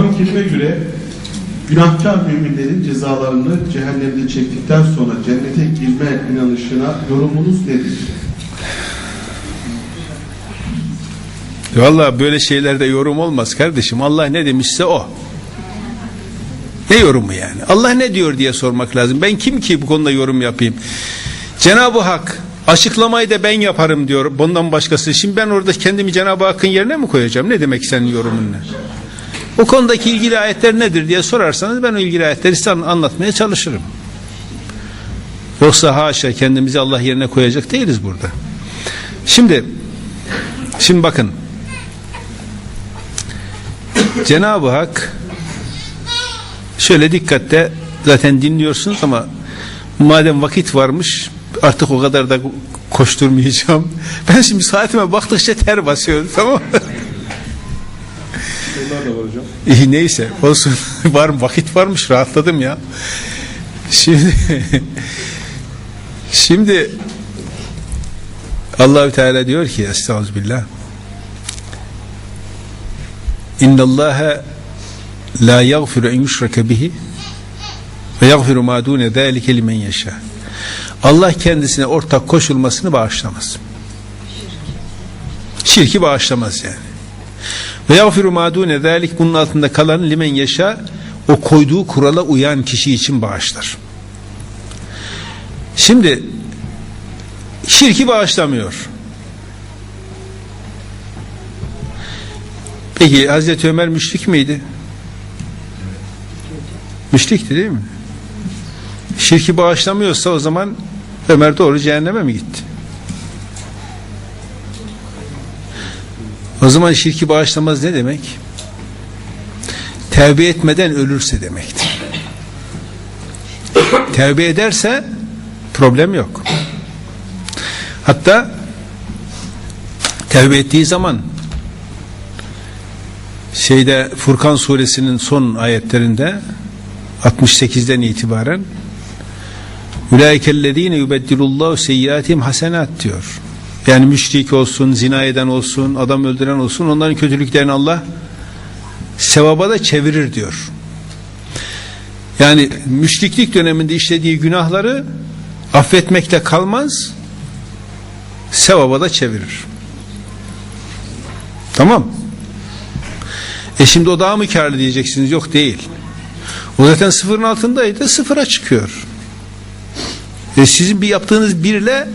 Kur'an-ı Kerim'e göre günahkar müminlerin cezalarını cehennemde çektikten sonra cennete girme inanışına yorumunuz nedir? Vallahi böyle şeylerde yorum olmaz kardeşim. Allah ne demişse o. Ne yorumu yani? Allah ne diyor diye sormak lazım. Ben kim ki bu konuda yorum yapayım? Cenab-ı Hak açıklamayı da ben yaparım diyor. Bundan başkası. Şimdi ben orada kendimi Cenab-ı Hakk'ın yerine mi koyacağım? Ne demek senin yorumun ne? O konudaki ilgili ayetler nedir diye sorarsanız ben o ilgili ayetleri size anlatmaya çalışırım. Yoksa haşa kendimizi Allah yerine koyacak değiliz burada. Şimdi şimdi bakın Cenab-ı Hak şöyle dikkatle zaten dinliyorsunuz ama madem vakit varmış artık o kadar da koşturmayacağım. Ben şimdi saatime baktıkça ter basıyorum tamam mı? İyi neyse olsun var vakit varmış rahatladım ya. Şimdi şimdi Allahü Teala diyor ki Estağfirullah İnna Allaha la yaghfiru en yushraka bihi ve yaghfiru ma dune zalike limen yasha. Allah kendisine ortak koşulmasını bağışlamaz. Şirki bağışlamaz yani. Ve yağfiru ma dune zalik bunun altında kalan limen yaşa o koyduğu kurala uyan kişi için bağışlar. Şimdi şirki bağışlamıyor. Peki Hazreti Ömer müşrik miydi? Müşrikti değil mi? Şirki bağışlamıyorsa o zaman Ömer doğru cehenneme mi gitti? O zaman şirki bağışlamaz ne demek? Tevbe etmeden ölürse demektir. Tevbe ederse problem yok. Hatta tevbe ettiği zaman şeyde Furkan suresinin son ayetlerinde 68'den itibaren Ulaikellezine yubeddilullahu seyyiatihim hasenat diyor. Yani müşrik olsun, zina eden olsun, adam öldüren olsun onların kötülüklerini Allah sevaba da çevirir diyor. Yani müşriklik döneminde işlediği günahları affetmekle kalmaz sevaba da çevirir. Tamam. E şimdi o daha mı karlı diyeceksiniz? Yok değil. O zaten sıfırın altındaydı. Sıfıra çıkıyor. E sizin bir yaptığınız birle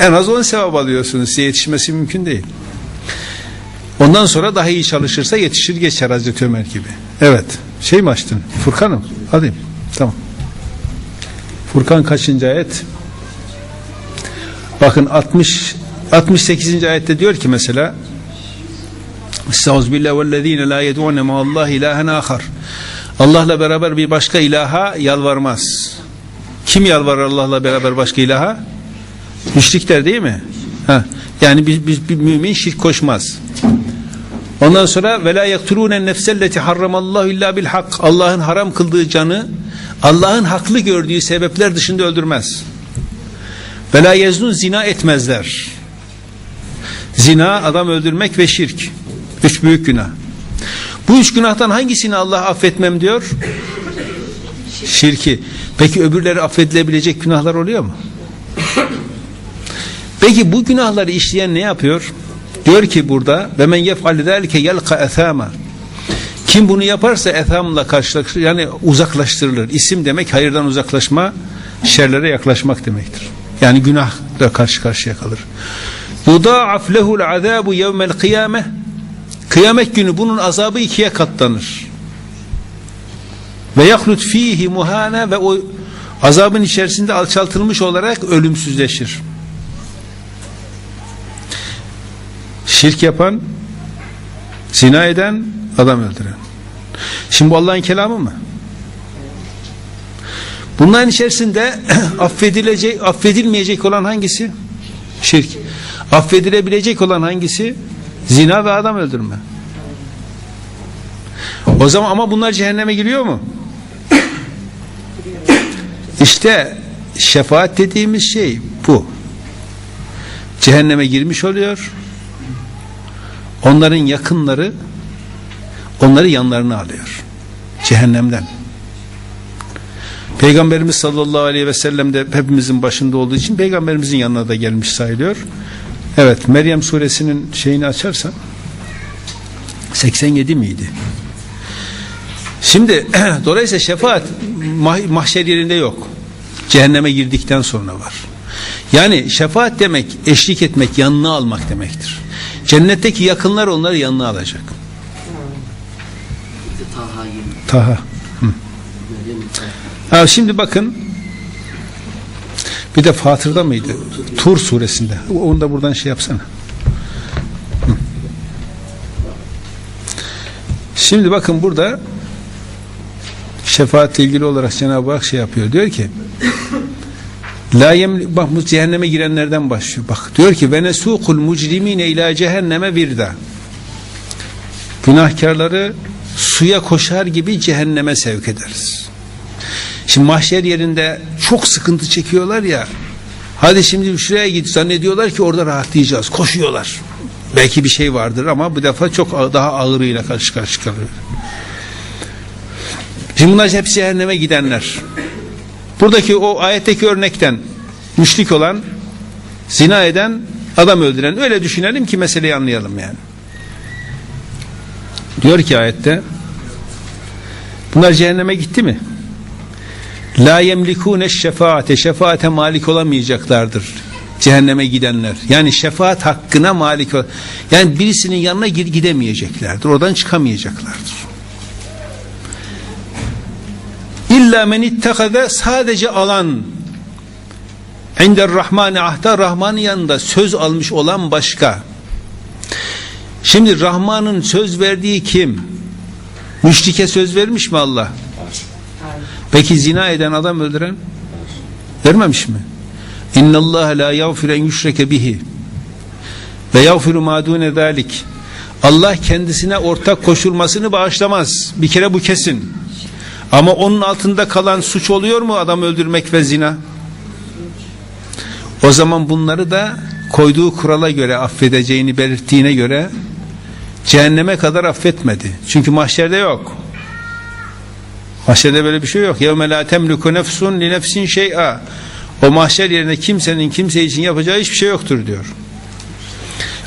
en az 10 sevap alıyorsunuz. Size yetişmesi mümkün değil. Ondan sonra daha iyi çalışırsa yetişir geçer Hazreti Ömer gibi. Evet. Şey mi açtın? Furkan'ım. Alayım. Tamam. Furkan kaçıncı ayet? Bakın 60 68. ayette diyor ki mesela Estağfirullah vellezine la yed'une ma'allahi ilahen ahar. Allah'la beraber bir başka ilaha yalvarmaz. Kim yalvarır Allah'la beraber başka ilaha? Müşrikler değil mi? Ha. Yani bir, bir, bir mümin şirk koşmaz. Ondan sonra ve la yaktulûne nefselleti harramallahu illa bil hak. Allah'ın haram kıldığı canı Allah'ın haklı gördüğü sebepler dışında öldürmez. Ve yeznun zina etmezler. Zina, adam öldürmek ve şirk. Üç büyük günah. Bu üç günahtan hangisini Allah affetmem diyor? Şirki. Peki öbürleri affedilebilecek günahlar oluyor mu? Peki bu günahları işleyen ne yapıyor? Diyor ki burada ve men yef'al zalike yelqa ethama. Kim bunu yaparsa ethamla karşılaşır yani uzaklaştırılır. İsim demek hayırdan uzaklaşma, şerlere yaklaşmak demektir. Yani günahla karşı karşıya kalır. Yudaaf lehul azabu yevmel kıyame. Kıyamet günü bunun azabı ikiye katlanır. Ve yahlut fihi muhane ve o azabın içerisinde alçaltılmış olarak ölümsüzleşir. Şirk yapan, zina eden, adam öldüren. Şimdi bu Allah'ın kelamı mı? Bunların içerisinde affedilecek, affedilmeyecek olan hangisi? Şirk. Affedilebilecek olan hangisi? Zina ve adam öldürme. O zaman ama bunlar cehenneme giriyor mu? İşte şefaat dediğimiz şey bu. Cehenneme girmiş oluyor. Onların yakınları onları yanlarına alıyor. Cehennemden. Peygamberimiz sallallahu aleyhi ve sellem de hepimizin başında olduğu için peygamberimizin yanına da gelmiş sayılıyor. Evet Meryem suresinin şeyini açarsan 87 miydi? Şimdi dolayısıyla şefaat mah- mahşer yerinde yok. Cehenneme girdikten sonra var. Yani şefaat demek eşlik etmek, yanına almak demektir. Cennetteki yakınlar onları yanına alacak. Taha Taha. Ha, şimdi bakın bir de Fatır'da mıydı? Tur suresinde. Onu da buradan şey yapsana. Hı. Şimdi bakın burada şefaatle ilgili olarak Cenab-ı Hak şey yapıyor. Diyor ki La yem bak cehenneme girenlerden başlıyor. Bak diyor ki ve nesukul mucrimine ila cehenneme virda. Günahkarları suya koşar gibi cehenneme sevk ederiz. Şimdi mahşer yerinde çok sıkıntı çekiyorlar ya. Hadi şimdi şuraya git zannediyorlar ki orada rahatlayacağız. Koşuyorlar. Belki bir şey vardır ama bu defa çok daha ağırıyla karşı karşı kalıyor. Şimdi bunlar hepsi cehenneme gidenler. Buradaki o ayetteki örnekten müşrik olan, zina eden, adam öldüren öyle düşünelim ki meseleyi anlayalım yani. Diyor ki ayette bunlar cehenneme gitti mi? La yemlikune şefaate şefaate malik olamayacaklardır. Cehenneme gidenler. Yani şefaat hakkına malik. Yani birisinin yanına gidemeyeceklerdir. Oradan çıkamayacaklardır. İlla men ittehade sadece alan İnder Rahmani ahda Rahman'ın yanında söz almış olan başka. Şimdi Rahman'ın söz verdiği kim? Müşrike söz vermiş mi Allah? Peki zina eden adam öldüren? Vermemiş mi? İnna Allah la yağfir en yüşreke bihi ve yağfiru ma dune zalik. Allah kendisine ortak koşulmasını bağışlamaz. Bir kere bu kesin. Ama onun altında kalan suç oluyor mu adam öldürmek ve zina? O zaman bunları da koyduğu kurala göre affedeceğini belirttiğine göre cehenneme kadar affetmedi. Çünkü mahşerde yok. Mahşerde böyle bir şey yok. يَوْمَ لَا تَمْلُكُ نَفْسٌ لِنَفْسٍ شَيْئًا O mahşer yerine kimsenin kimse için yapacağı hiçbir şey yoktur diyor.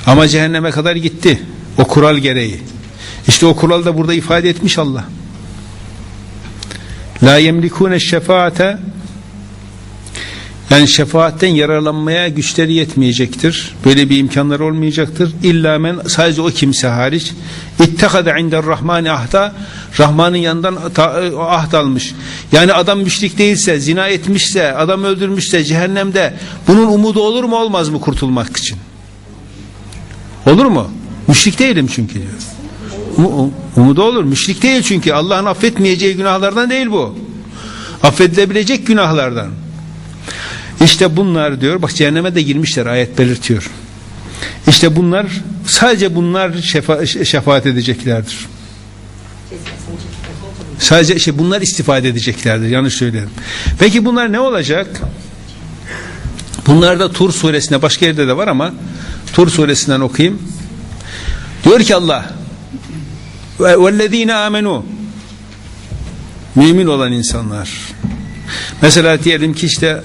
Ama cehenneme kadar gitti. O kural gereği. İşte o kural da burada ifade etmiş Allah. La yemlikune şefaate yani şefaatten yararlanmaya güçleri yetmeyecektir. Böyle bir imkanları olmayacaktır. İlla men sadece o kimse hariç ittekade inder rahmani ahda Rahman'ın yanından o ahd almış. Yani adam müşrik değilse, zina etmişse, adam öldürmüşse cehennemde bunun umudu olur mu olmaz mı kurtulmak için? Olur mu? Müşrik değilim çünkü diyor. Um- umudu olur. Müşrik değil çünkü. Allah'ın affetmeyeceği günahlardan değil bu. Affedilebilecek günahlardan. İşte bunlar diyor. Bak cehenneme de girmişler ayet belirtiyor. İşte bunlar sadece bunlar şefa, şefaat edeceklerdir. Sadece işte bunlar istifade edeceklerdir. Yanlış söyledim. Peki bunlar ne olacak? Bunlar da Tur suresinde başka yerde de var ama Tur suresinden okuyayım. Diyor ki Allah وَالَّذ۪ينَ آمَنُوا Mümin olan insanlar. Mesela diyelim ki işte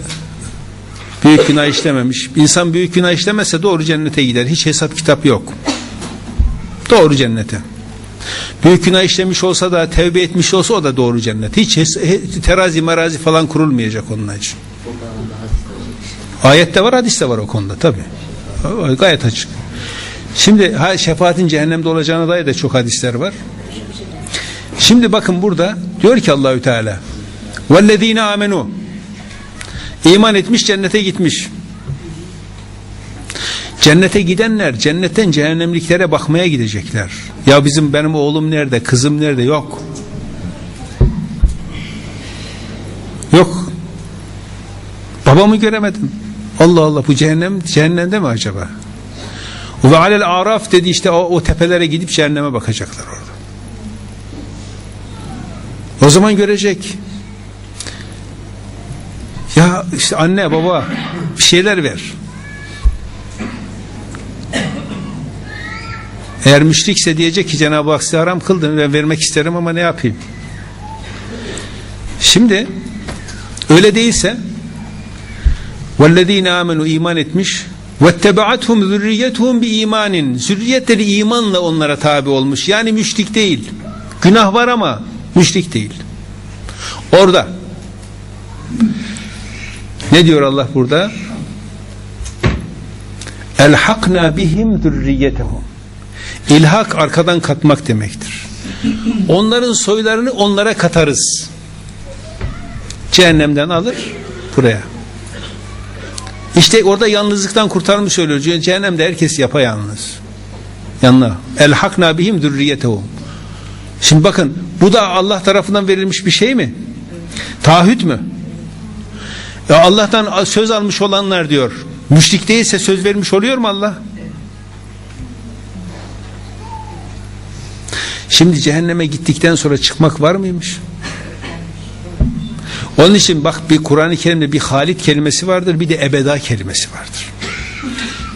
büyük günah işlememiş. İnsan büyük günah işlemezse doğru cennete gider. Hiç hesap kitap yok. Doğru cennete. Büyük günah işlemiş olsa da tevbe etmiş olsa o da doğru cennet. Hiç hes- he- terazi marazi falan kurulmayacak onun için. O bağlamda hadiste var. Ayette var hadiste var o konuda tabi. Gayet açık. Şimdi ha, şefaatin cehennemde olacağına dair de çok hadisler var. Şimdi bakın burada diyor ki Allahü Teala vellezine amenu iman etmiş cennete gitmiş. Cennete gidenler cennetten cehennemliklere bakmaya gidecekler. Ya bizim benim oğlum nerede, kızım nerede? Yok. Yok. Babamı göremedim. Allah Allah bu cehennem cehennemde mi acaba? Ve alel araf dedi işte o, o tepelere gidip cehenneme bakacaklar orada. O zaman görecek. Ya işte anne baba bir şeyler ver. Eğer müşrikse diyecek ki Cenab-ı Hak size haram kıldın ben vermek isterim ama ne yapayım? Şimdi öyle değilse vellezine amenu iman etmiş وَاتَّبَعَتْهُمْ ذُرِّيَّتُهُمْ بِاِيمَانٍ Zürriyetleri imanla onlara tabi olmuş. Yani müşrik değil. Günah var ama müşrik değil. Orada ne diyor Allah burada? Elhakna bihim zürriyetehum. İlhak arkadan katmak demektir. Onların soylarını onlara katarız. Cehennemden alır buraya. İşte orada yalnızlıktan kurtarmış oluyor. Ce- Cehennemde herkes yapayalnız. Yanına. Elhakna bihim zürriyetehum. Şimdi bakın bu da Allah tarafından verilmiş bir şey mi? Taahhüt mü? Ya Allah'tan söz almış olanlar diyor. Müşrik değilse söz vermiş oluyor mu Allah? Şimdi cehenneme gittikten sonra çıkmak var mıymış? Onun için bak bir Kur'an-ı Kerim'de bir halit kelimesi vardır bir de ebeda kelimesi vardır.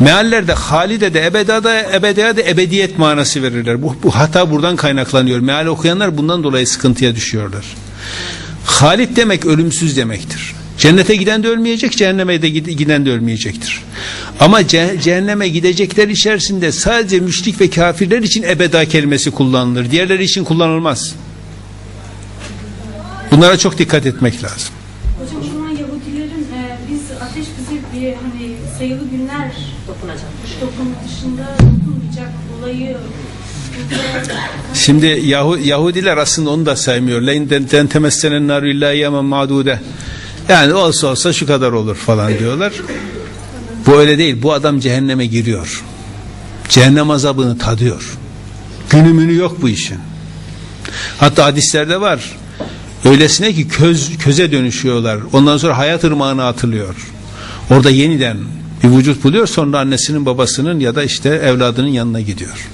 Meallerde halide de ebeda da ebedaya da ebediyet manası verirler. Bu, bu hata buradan kaynaklanıyor. Meal okuyanlar bundan dolayı sıkıntıya düşüyorlar. Halit demek ölümsüz demektir. Cennete giden de ölmeyecek, cehenneme de gid- giden de ölmeyecektir. Ama ce- cehenneme gidecekler içerisinde sadece müşrik ve kafirler için ebeda kelimesi kullanılır. Diğerleri için kullanılmaz. Bunlara çok dikkat etmek lazım. Hocam o zaman Yahudilerin e, biz ateş bize bir hani sayılı günler Dokunacak. dokun dışında dokunmayacak olayı Şimdi Yahu, Yahudiler aslında onu da saymıyor. Leyn temessenen naru illa yemen madude. Yani olsa olsa şu kadar olur falan diyorlar. Bu öyle değil. Bu adam cehenneme giriyor. Cehennem azabını tadıyor. Günümünü yok bu işin. Hatta hadislerde var. Öylesine ki köz, köze dönüşüyorlar. Ondan sonra hayat ırmağına atılıyor. Orada yeniden bir vücut buluyor. Sonra annesinin babasının ya da işte evladının yanına gidiyor.